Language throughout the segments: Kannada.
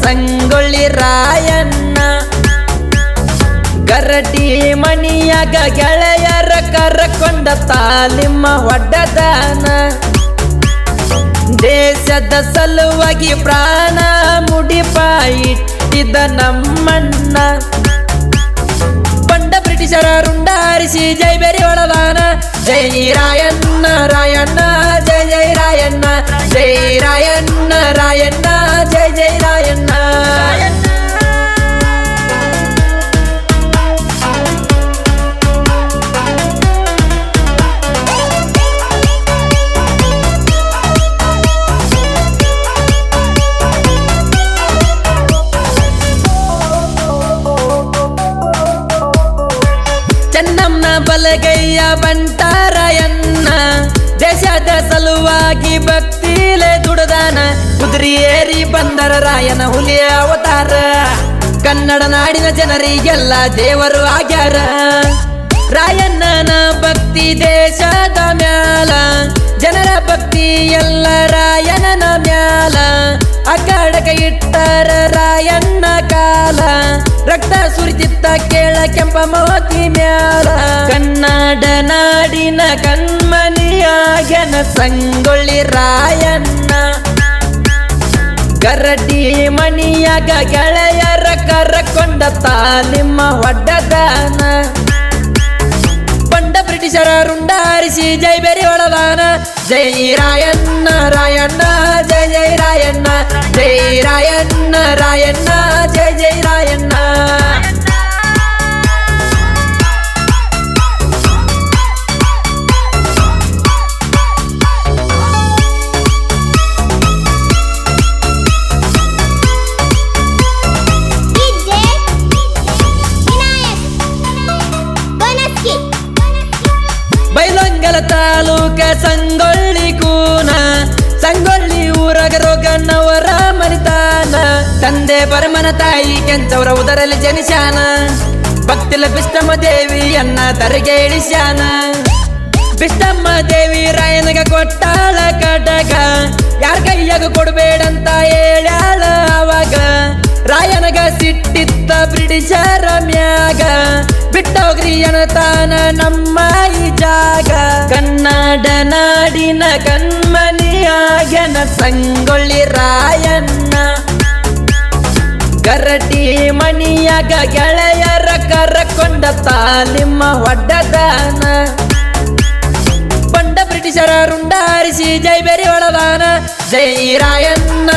ಸಂಗೊಳ್ಳಿ ರಾಯಣ್ಣ. ಗರಟಿ ಮಣಿಯಾಗ ಗೆಳೆಯರ ಕರಕೊಂಡ ತಾಲಿಮ್ಮ ಒಡ್ಡದಾನ. ದೇಶದ ಸಲುವಾಗಿ ಪ್ರಾಣ ಮುಡಿಪ ಇಟ್ಟಿದ ನಮ್ಮಣ್ಣ. ಪಂಡ ಬ್ರಿಟಿಷರ ರುಂಡಾರಿಸಿ ಜೈ ಬೇರೆ ಒಳದಾನ ಜೈ ರಾಯಣ್ಣ ರಾಯಣ್ಣ, ಜೈ ಜೈ ರಾಯಣ್ಣ ಜೈ ರಾಯಣ್ಣ. ಚೆನ್ನಮ್ಮನ ಬಲಗೈಯ ಬಂಟಾರಯನ್ನ, ದೇಶದ ಸಲುವಾಗಿ ಭಕ್ತಿಲೆ ದುಡದಾನ. ಕುದುರಿ ಏರಿ ಬಂದರ ರಾಯನ ಹುಲಿಯ ಅವತಾರ. ಕನ್ನಡ ನಾಡಿನ ಜನರಿಗೆಲ್ಲ ದೇವರು ಆಗ್ಯಾರ. ರಾಯಣ್ಣನ ಭಕ್ತಿ ದೇಶದ ಮ್ಯಾಲ, ಜನರ ಭಕ್ತಿ ಎಲ್ಲ ರಾಯಣ್ಣನ ಮ್ಯಾಲ. ಅಕಾಡಕ ಇಟ್ಟರ ರಾಯಣ್ಣ ರಕ್ತ ಸುರಿತಿತ್ತ ಕೇಳ ಕೆಂಪ ಮೋತಿ ಮ್ಯಾಲ. ಕನ್ನಡ ನಾಡಿನ ಕಣ್ಮನಿಯಾಗನ ಸಂಗೊಳ್ಳಿ ರಾಯಣ್ಣ. ಕರಟಿ ಮಣಿಯಾಗ ಗೆಳೆಯರ ಕರಕೊಂಡ ತಾಲಿಮ್ಮ ಹೊಡ್ಡದಾನ ಪಂಡ ಬ್ರಿಟಿಷರ ರುಂಡಾರಿಸಿ ಜೈ ಬೇರೆ ಒಳದಾನ. ಜೈ ರಾಯಣ್ಣ ರಾಯಣ್ಣ, ಜೈ ಜೈ ರಾಯಣ್ಣ. ಜೈ ರಾಯಣ್ಣ ರಾಯಣ್ಣ, ಜೈ ಜೈ ತಾಲೂಕ ಸಂಗೊಳ್ಳಿ ಕೂನ. ಸಂಗೊಳ್ಳಿ ಊರಗ ರೋಗನವರ ಮರಿತಾನ ತಂದೆ ಪರಮನ ತಾಯಿ ಕೆಂಚವರ ಉದರಲ್ಲಿ ಜನಿಸ್ಯಾನ. ಭಕ್ತಿಲ ಬಿಷ್ಟಮ ದೇವಿಯನ್ನ ತರಿಗೆ ಇಳಿಸ್ಯಾನ. ಬಿಷ್ಟಮ್ಮ ದೇವಿ ರಾಯನಗ ಕೊಟ್ಟಾಳ ಕಟಕ. ಯಾರ ಕೈಯಾಗ ಕೊಡಬೇಡಂತ ಹೇಳ್ಯಾಳ ಅವಾಗ. ರಾಯನಗ ಸಿಟ್ಟಿತ್ತ ಬ್ರಿಟಿಷರ ಮ್ಯಾಗ. ಬಿಟ್ಟೋಗ್ರಿ ತಾನ ನಮ್ಮ ನಾಡಿನ ಕಣ್ಮನಿಯಾಗನ ಸಂಗೊಳ್ಳಿ ರಾಯಣ್ಣ. ಗರಟಿ ಮಣಿಯಾಗ ಗೆಳೆಯರ ಕರಕೊಂಡ ತಾಲಿಮ್ಮ ಒಡ್ಡದಾನ ಬಂಡ ಬ್ರಿಟಿಷರ ರುಂಡಾರಿಸಿ ಜೈ ಬೆರಿ ಒಳದಾನ. ಜೈ ರಾಯಣ್ಣ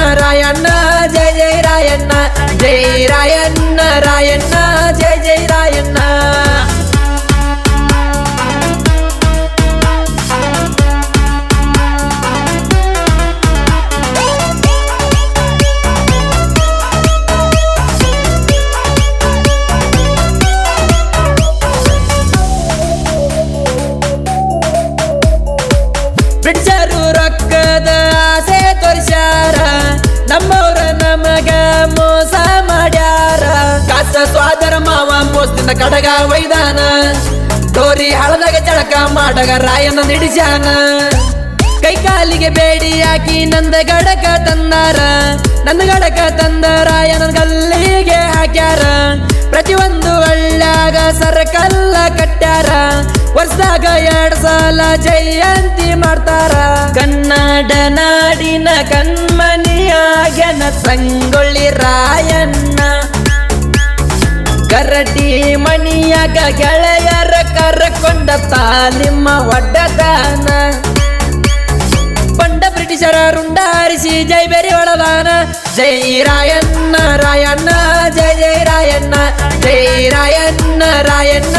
ಮೋಸದಿಂದ ಕಡಗ ವೈದಾನ ಡೋರಿ ಹಳದಾಗ ಚಳಕ ಮಾಡಗ ರಾಯನ ನಿಡಿಸ್ಯಾನ. ಕೈ ಕಾಲಿಗೆ ಬೇಡಿ ಹಾಕಿ ನಂದ ಗಡಕ ತಂದಾರ. ನನ್ನ ಗಡಕ ತಂದ ರಾಯನ ಗಲ್ಲಿಗೆ ಹಾಕ್ಯಾರ. ಪ್ರತಿಯೊಂದು ಹಳ್ಳ್ಯಾಗ ಸರಕಲ್ಲ ಕಟ್ಟ್ಯಾರ. ವರ್ಷದಾಗ ಎರಡ್ ಸಲ ಜಯಂತಿ ಮಾಡ್ತಾರ. ಕನ್ನಡ ನಾಡಿನ ಕಣ್ಮನಿಯಾಗನ ಸಂಗೊಳ್ಳಿ ಗರಟಿ ಮಣಿಯಾಗ ಗೆಳೆಯರ ಕರಕೊಂಡ ತಾಲಿಮ್ಮ ಒಡ್ಡದಾನ ಬಂಡ ಬ್ರಿಟಿಷರ ರುಂಡಾರಿಸಿ ಜೈ ಬೇರೆ ಒಳದಾನ. ಜೈ ರಾಯಣ್ಣ ರಾಯಣ್ಣ, ಜೈ ಜೈ ರಾಯಣ್ಣ ಜೈ ರಾಯಣ್ಣ ರಾಯಣ್ಣ.